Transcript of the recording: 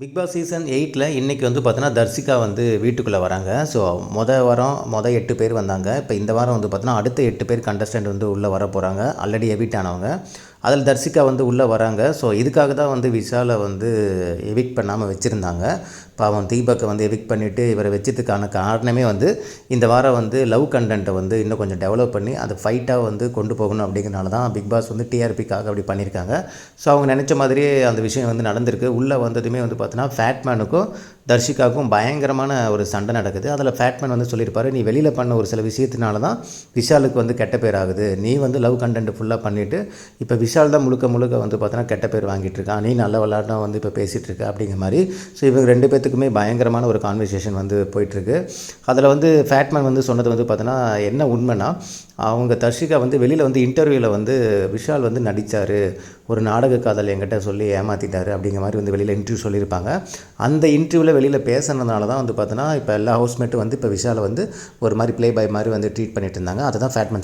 Big Boss season எயிட்டில் இன்றைக்கி வந்து பார்த்தோன்னா தர்சிகா வந்து வீட்டுக்குள்ளே வராங்க. ஸோ மொதல் வாரம் மொதல் எட்டு பேர் வந்தாங்க. இப்போ இந்த வாரம் வந்து பார்த்தோன்னா அடுத்த எட்டு பேர் கண்டஸ்டன்ட் வந்து உள்ளே வர போகிறாங்க ஆல்ரெடி எவிட் ஆனவங்க. அதில் தர்சிகா வந்து உள்ளே வராங்க. ஸோ இதுக்காக தான் வந்து விஷாலை வந்து எவிக் பண்ணாமல் வச்சுருந்தாங்க. பாவம் தீபக்கை வந்து எவிக் பண்ணிவிட்டு இவரை வச்சதுக்கான காரணமே வந்து இந்த வாரம் வந்து லவ் கண்டென்ட்டை வந்து இன்னும் கொஞ்சம் டெவலப் பண்ணி அதை ஃபைட்டாக வந்து கொண்டு போகணும் அப்படிங்கிறனால தான் பிக் பாஸ் வந்து டிஆர்பிக்காக அப்படி பண்ணியிருக்காங்க. ஸோ அவங்க நினச்ச மாதிரியே அந்த விஷயம் வந்து நடந்திருக்கு. உள்ளே வந்ததுமே வந்து பார்த்தோன்னா ஃபேட்மேனுக்கும் தர்ஷிகாவுக்கும் பயங்கரமான ஒரு சண்டை நடக்குது. அதில் ஃபேட்மேன் வந்து சொல்லியிருப்பாரு நீ வெளியில் பண்ண ஒரு சில விஷயத்தினால தான் விஷாலுக்கு வந்து கெட்ட பேர் ஆகுது. நீ வந்து லவ் கண்டென்ட் ஃபுல்லாக பண்ணிவிட்டு இப்போ விஷால் தான் முழுக்க முழுக்க வந்து பார்த்தோன்னா கெட்ட பேர் வாங்கிட்டு இருக்கான் நீ நல்ல விளாட்டம் வந்து இப்போ பேசிகிட்டு இருக்க அப்படிங்கிற மாதிரி. ஸோ இவங்க ரெண்டு பேத்துக்குமே பயங்கரமான ஒரு கான்வர்சேஷன் வந்து போயிட்டுருக்கு. அதில் வந்து ஃபேட்மேன் வந்து சொன்னது வந்து பார்த்தோன்னா என்ன உண்மைனா அவங்க தர்ஷிகா வந்து வெளியில் வந்து இன்டர்வியூவில் வந்து விஷால் வந்து நடித்தார் ஒரு நாடக காதல் என்கிட்ட சொல்லி ஏமாற்றிட்டாரு அப்படிங்கிற மாதிரி வந்து வெளியில் இன்டர்வியூ சொல்லியிருப்பாங்க. அந்த இன்டர்வியூவில் வெளியில் பேசுனதுனால தான் வந்து பார்த்தோன்னா இப்போ எல்லா ஹவுஸ்மேட்டும் வந்து இப்போ விஷாலை வந்து ஒரு மாதிரி ப்ளே பாய் மாதிரி வந்து ட்ரீட் பண்ணிட்டு இருந்தாங்க அதை தான் ஃபேட்மேன்